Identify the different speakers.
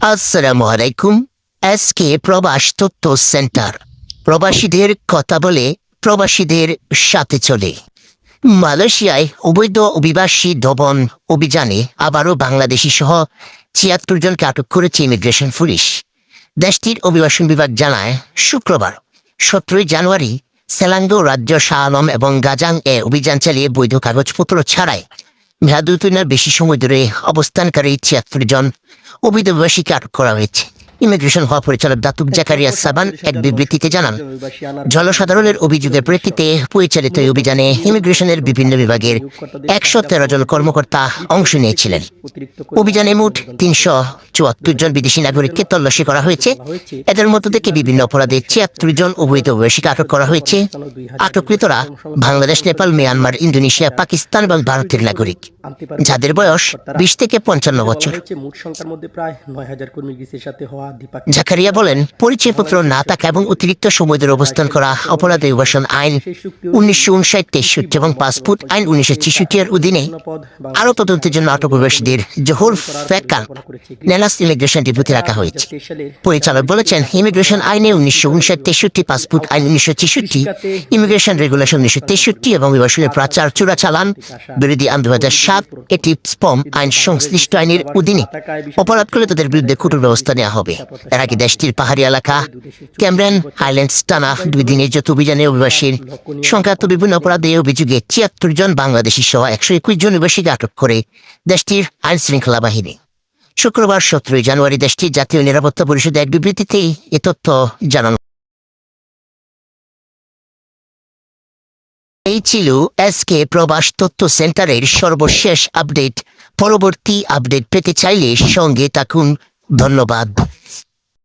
Speaker 1: আসসালামু আলাইকুম এসকে প্রবাস তথ্য সেন্টার। প্রবাসীদের কথা বলে প্রবাসীদের সাথে চলে। মালয়েশিয়ায় অবৈধ অভিবাসী দমন অভিযানে আবারও বাংলাদেশি সহ ছিয়াত্তর জনকে আটক করেছে ইমিগ্রেশন পুলিশ। দেশটির অভিবাসন বিভাগ জানায়, শুক্রবার, সতেরোই জানুয়ারি, সেলাঙ্গো রাজ্য শাহ আলম এবং গাজাং এ অভিযান চালিয়ে বৈধ কাগজপত্র ছাড়াই মেয়াদ বেশি সময় ধরে অবস্থানকারী ছিয়াত্তর জন অবৈধ অভিবাসীকে আটক করা হয়েছে। ইমিগ্রেশন হওয়া পরিচালক দাতুক জাকারিয়া সাবান এক বিবৃতিতে জানান জনসাধারণের অভিযোগের প্রেক্ষিতে পরিচালিত এই অভিযানে ইমিগ্রেশনের বিভিন্ন বিভাগের একশো তেরো জন কর্মকর্তা অংশ নিয়েছিলেন। অভিযানে মোট তিনশো চুয়াত্তর জন বিদেশি নাগরিককে তল্লাশি করা হয়েছে। এদের মধ্য থেকে বিভিন্ন অপরাধে ছিয়াত্তর জন অবৈধ অভিবাসীকে আটক করা হয়েছে। আটককৃতরা বাংলাদেশ নেপাল মিয়ানমার ইন্দোনেশিয়া পাকিস্তান এবং ভারতের নাগরিক। যাদের বয়স বিশ থেকে পঞ্চান্ন বছর।
Speaker 2: মোট সংখ্যার মধ্যে প্রায় নয় হাজার কর্মী সাথে হওয়া
Speaker 1: জাকারিয়া বলেন পরিচয়পত্র না থাকা এবং অতিরিক্ত সময় ধরে অবস্থান করা অপরাধ অভিবাসন আইন উনিশশো উনষাট তেষট্টি এবং পাসপোর্ট আইন উনিশশো ছেষট্টি এর অধীনে আরও তদন্তের জন্য আটক অভিবাসীদের জোহর ফেকা নেলাস ইমিগ্রেশন ডিপুতে রাখা হয়েছে। পরিচালক বলেছেন ইমিগ্রেশন আইনে উনিশশো উনষাট তেষট্টি পাসপোর্ট আইন উনিশশো ছেষট্টি ইমিগ্রেশন রেগুলেশন উনিশশো তেষট্টি এবং অভিবাসনের প্রাচার চোরাচালান বিরোধী আইন দু হাজার সাত এটি স্পম আইন সংশ্লিষ্ট আইনের অধীনে অপরাধ করলে তাদের বিরুদ্ধে কঠোর ব্যবস্থা নেওয়া হবে। এর আগে দেশটির পাহাড়ি এলাকা? ক্যামরান হাইল্যান্ডস টানা দুই দিনের যত অভিযানে অভিবাসীর সংক্রান্ত বিভিন্ন অপরাধে অভিযোগে ছিয়াত্তর জন বাংলাদেশি সহ একশো একুশ জন অভিবাসীকে আটক করে দেশটির আইন শৃঙ্খলা বাহিনী। শুক্রবার সতেরোই জানুয়ারি দেশটির জাতীয় নিরাপত্তা পরিষদে এক বিবৃতিতেই এ তথ্য জানানো এই ছিল এসকে প্রবাস তথ্য সেন্টারের সর্বশেষ আপডেট। পরবর্তী আপডেট পেতে চাইলে সঙ্গে থাকুন ধন্যবাদ।